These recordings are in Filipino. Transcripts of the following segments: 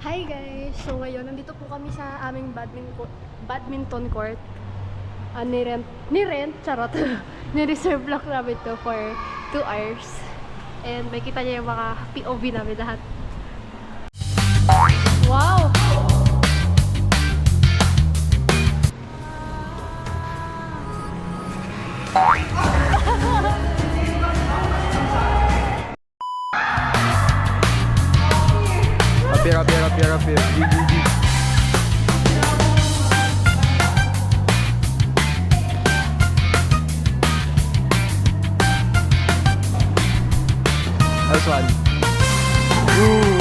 Hi guys! So ngayon, nandito po kami sa aming badminton, badminton court. Ah, ni-rent, ni-rent, charot. ni-reserve lang namin to for 2 hours. And may kita niya yung mga POV namin lahat. Wow! Nice one. Ooh.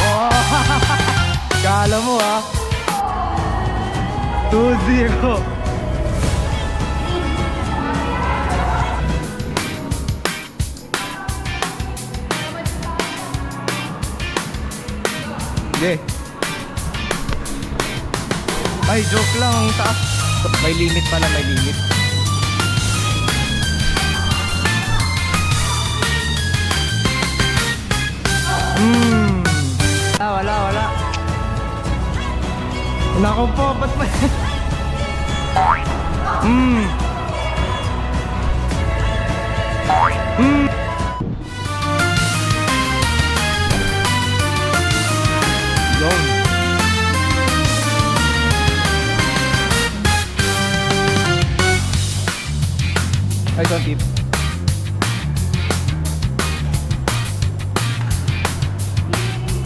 Oh. Kala mo ah. 2-0. Sige. Ay, joke lang ang taas. May limit pala, may limit. Hmm. Ah, wala, wala. Nako po, ba't may... Hmm. Hmm. Nice one, Tip.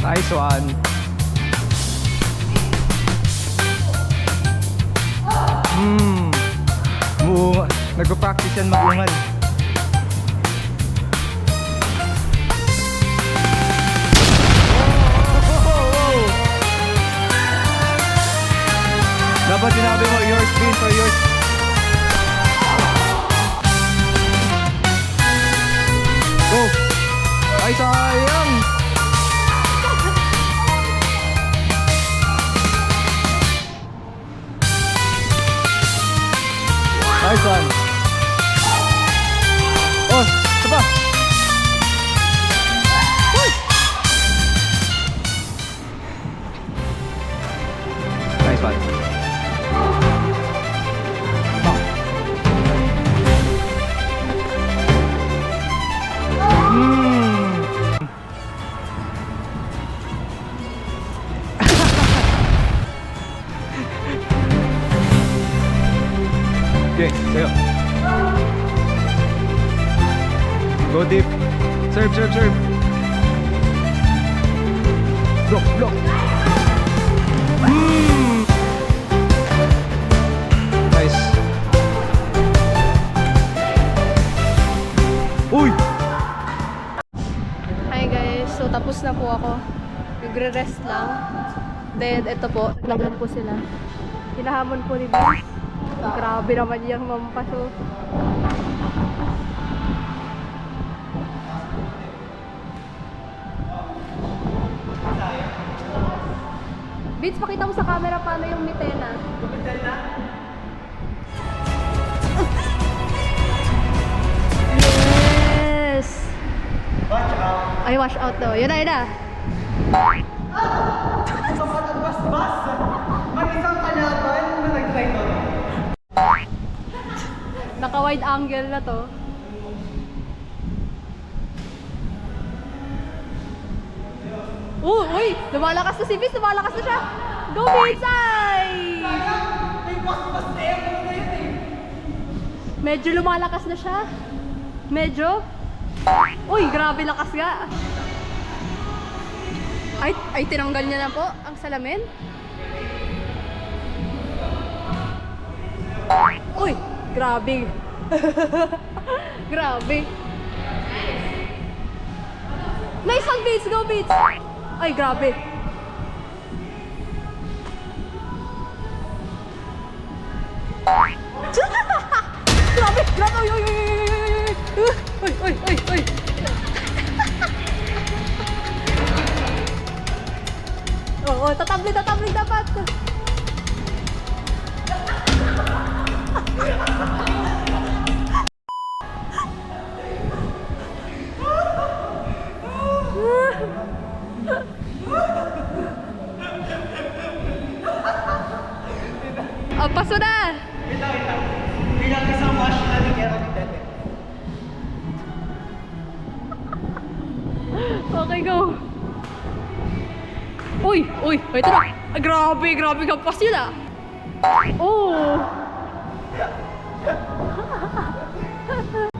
Nice one. Hmm. Muunga. Nagpa-practice yan mag-ungal. Dapat sinabi mo, your screen for yours. Criterion. Nice one. Oh, cepat. Woo. Nice one. Go deep. Serve, serve, serve. Block, block. Hmm. Nice. Uy! Hi guys! So tapos na po ako. Nagre-rest lang. Then ito po, naglaban po sila. Hinahamon po ni. Grabe naman yung mampaso. Vince, pakita mo sa camera paano yung mitena. Yes! Watch out! Ay, wash out daw. Yun na, yun na. Bas-bas! May isang kalaban na nag-try to. Naka-wide angle na to. Uh, uy! Lumalakas na si Vince! Lumalakas na siya! Go, Vince! Ay! Na yun eh! Medyo lumalakas na siya. Medyo. Uy, grabe lakas nga. Ay, ay tinanggal niya na po ang salamin. Uy, grabe. grabe. Nice one, Beats! Go, Beats! Ay, grabe. grabe, grabe. Oy, oy, oy, oy, oy, oy, oy, oy. Oo, oh, tatabli, tatabli dapat. grabe, grabe ka pas yun ah. Oh.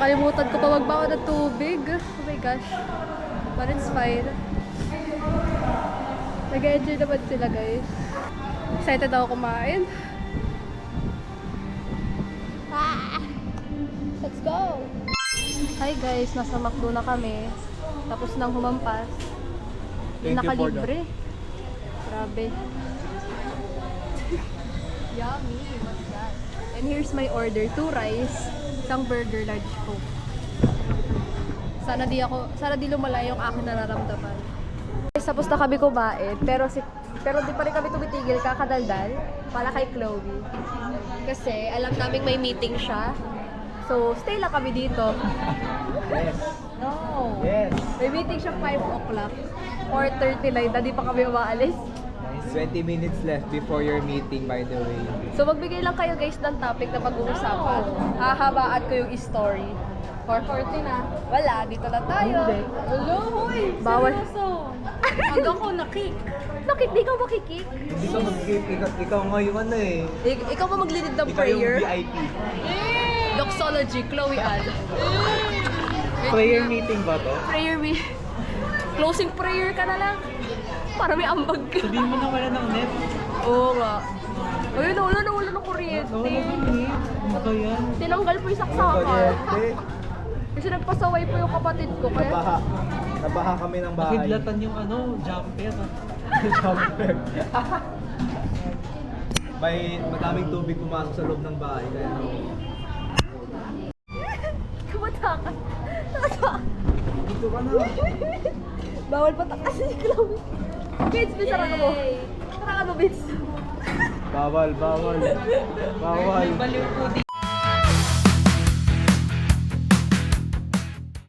Nakalimutan ko pa magbawa ng tubig. Oh my gosh. But it's fine. Nag-enjoy naman sila, guys. Excited ako kumain. Ah! Let's go! Hi guys, nasa McDo na kami. Tapos nang humampas. Thank Nakalibre. Grabe. Yummy. What's that? And here's my order. Two rice, isang burger, large coke. Sana di ako, sana di lumala yung aking nararamdaman. Tapos na kami kumain, pero si pero di pa rin kami tumitigil kakadaldal para kay Chloe. Kasi alam naming may meeting siya. So, stay lang kami dito. Yes. No. Yes. May meeting siya 5 o'clock. 4.39, hindi pa kami umaalis. Nice. 20 minutes left before your meeting, by the way. So magbigay lang kayo guys ng topic na pag-uusapan. Hahabaan ko yung story. 4.40 na. Wala, dito na tayo. Hello, hoy! Bawal. Pag ako nakik. Nakik, di ka makikik. Hindi ka mag ikaw, ikaw nga yung ano eh. Ik- ikaw pa maglilid ng Ikaw yung prayer. VIP. Doxology, Chloe Ann. Prayer meeting ba to? Prayer me. Closing prayer ka na lang. Para may ambag ka. Sabihin mo na wala ng net. Oo nga. Ayun, nawala na wala ng kuryente. Nawala ng net. Ano ba yan? Tinanggal po yung saksakan. Kasi nagpasaway po yung kapatid ko. Kaya Nabaha. Nabaha kami ng bahay. Nakidlatan yung ano, jumper. Jumper. May madaming tubig pumasok sa loob ng bahay. Kaya no. kumatakas. Nakatakas. Dito ka na. Bawal patakasin ni Chloe. Vince, Vince, sarang mo. Sarang mo, Vince. Bawal, bawal. Bawal.